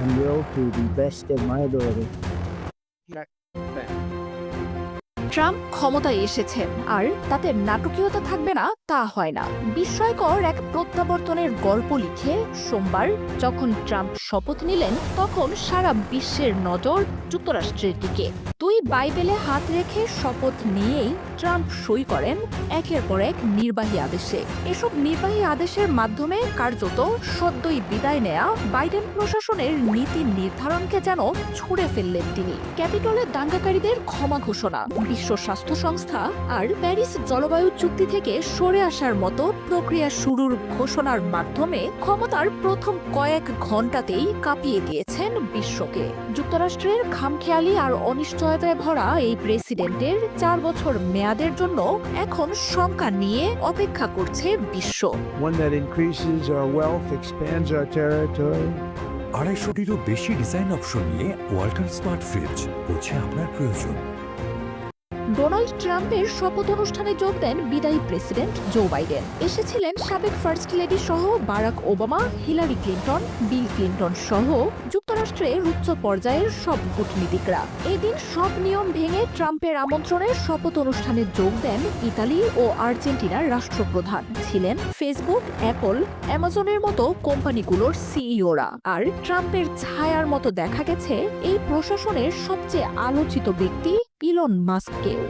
and will to the best of my ability. Trump ক্ষমতায় এসেছেন, আর তাতে নাটকীয়তা থাকবে না, তা হয় না বিস্ময়কর এক প্রত্যাবর্তনের গল্প লিখে সোমবার যখন ট্রাম্প শপথ নিলেন, তখন সারা বিশ্বের নজর যুক্তরাষ্ট্রের দিকে দুই বাইবেলে হাত রেখে শপথ নিয়েই ট্রাম্প সই করেন একের পর এক নির্বাহী আদেশে। এসব নির্বাহী আদেশের মাধ্যমে কার্যত সদ্যই বিদায় নেয়া বাইডেন প্রশাসনের নীতি নির্ধারণকে যেন ছুঁড়ে ফেললেন তিনি। ক্যাপিটলে দাঙ্গাকারীদের ক্ষমা ঘোষণা, বিশ্ব স্বাস্থ্য সংস্থা আর প্যারিস জলবায়ু চুক্তি থেকে সরে আসার মতো প্রক্রিয়া শুরুর ঘোষণার মাধ্যমে ক্ষমতার প্রথম কয়েক ঘন্টাতেই কাঁপিয়ে দিয়েছেন বিশ্বকে। যুক্তরাষ্ট্রের খামখেয়ালি আর অনিশ্চয়তায় ভরা এই প্রেসিডেন্টের চার বছর মেয়াদের জন্য এখন শঙ্কা নিয়ে অপেক্ষা করছে বিশ্ব. আড়াইশোটিরও বেশি ডিজাইন অপশন নিয়ে ওয়াল্টন স্মার্ট ফ্রিজ হচ্ছে আপনার প্রয়োজন ডোনাল্ড ট্রাম্পের শপথ অনুষ্ঠানে যোগ দেন বিদায়ী প্রেসিডেন্ট জো বাইডেন। এসেছিলেন সাবেক ফার্স্ট লেডি সহ Barack Obama, Hillary Clinton, Bill Clinton সহ যুক্তরাষ্ট্রের উচ্চ পর্যায়ের সব কূটনীতিকরা। এদিন সব নিয়ম ভেঙে ট্রাম্পের আমন্ত্রণে শপথ অনুষ্ঠানে যোগ দেন ইতালি ও আর্জেন্টিনার রাষ্ট্রপ্রধান। ছিলেন ফেসবুক, অ্যাপল, অ্যামাজনের মতো কোম্পানিগুলোর সিইওরা। আর ট্রাম্পের ছায়ার মতো দেখা গেছে এই প্রশাসনের সবচেয়ে আলোচিত ব্যক্তি ইলন মাস্ককেও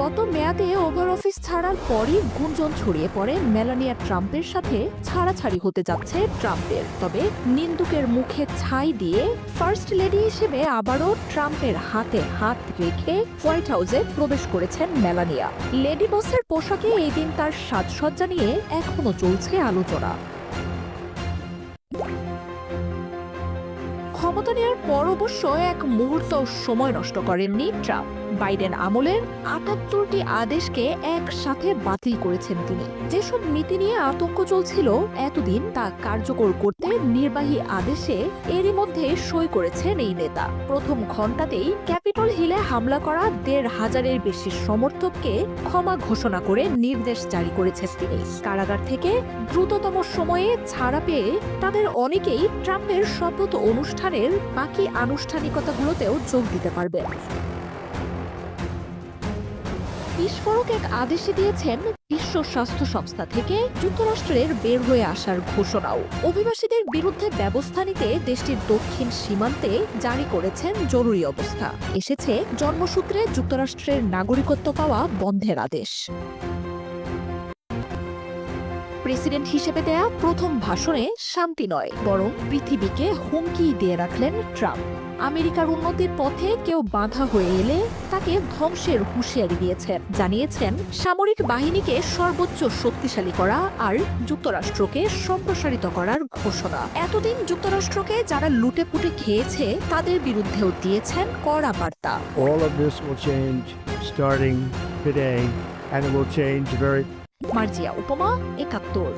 গত মেয়াদে ওভার অফিস ছাড়ার পরই গুঞ্জন ছড়িয়ে পড়ে মেলানিয়া ট্রাম্পের সাথে ছাড়াছাড়ি হতে যাচ্ছে ট্রাম্পের। তবে নিন্দুকের মুখে ছাই দিয়ে ফার্স্ট লেডি হিসেবে আবারও ট্রাম্পের হাতে হাত রেখে হোয়াইট হাউসে প্রবেশ করেছেন মেলানিয়া। লেডি বসের পোশাকে এই দিন তার সাজসজ্জা নিয়ে এখনও চলছে আলোচনা। ক্ষমতা নেওয়ার পর অবশ্য এক মুহূর্ত সময় নষ্ট করেননি ট্রাম্প। বাইডেন আমলের আটাত্তরটি আদেশকে একসাথে বাতিল করেছেন তিনি। যেসব নীতি নিয়ে আতঙ্ক চলছিল, এতদিন তা কার্যকর করতে নির্বাহী আদেশে এরই মধ্যে সই করেছেন এই নেতা। প্রথম ঘন্টাতেই ক্যাপিটল হিলে হামলা করা দেড় হাজারের বেশি সমর্থককে ক্ষমা ঘোষণা করে নির্দেশ জারি করেছে কারাগার থেকে দ্রুততম সময়ে ছাড়া পেয়ে তাদের অনেকেই ট্রাম্পের শপথ অনুষ্ঠানের বাকি আনুষ্ঠানিকতাগুলোতেও যোগ দিতে পারবেন। বিস্ফোরক এক আদেশে দিয়েছেন বিশ্ব স্বাস্থ্য সংস্থা থেকে যুক্তরাষ্ট্রের বের হয়ে আসার ঘোষণাও। অভিবাসীদের বিরুদ্ধে ব্যবস্থা নিতে দেশটির দক্ষিণ সীমান্তে জারি করেছেন জরুরি অবস্থা। এসেছে জন্মসূত্রে যুক্তরাষ্ট্রের নাগরিকত্ব পাওয়া বন্ধের আদেশ। প্রেসিডেন্ট হিসেবে দেয়া প্রথম ভাষণে শান্তি নয়, বরং পৃথিবীকে হুমকি দিয়ে রাখলেন ট্রাম্প। আমেরিকার উন্নতির পথে কেউ বাধা হয়ে এলে তাকে ধ্বংসের হুঁশিয়ারি দিয়েছেন। জানিয়েছেন, সামরিক বাহিনীকে সর্বোচ্চ শক্তিশালী করা আর যুক্তরাষ্ট্রকে সম্প্রসারিত করার ঘোষণা। এতদিন যুক্তরাষ্ট্রকে যারা লুটে পুটে খেয়েছে, তাদের বিরুদ্ধেও দিয়েছেন কড়া বার্তা। মার্জিয়া উপমা একাত্তর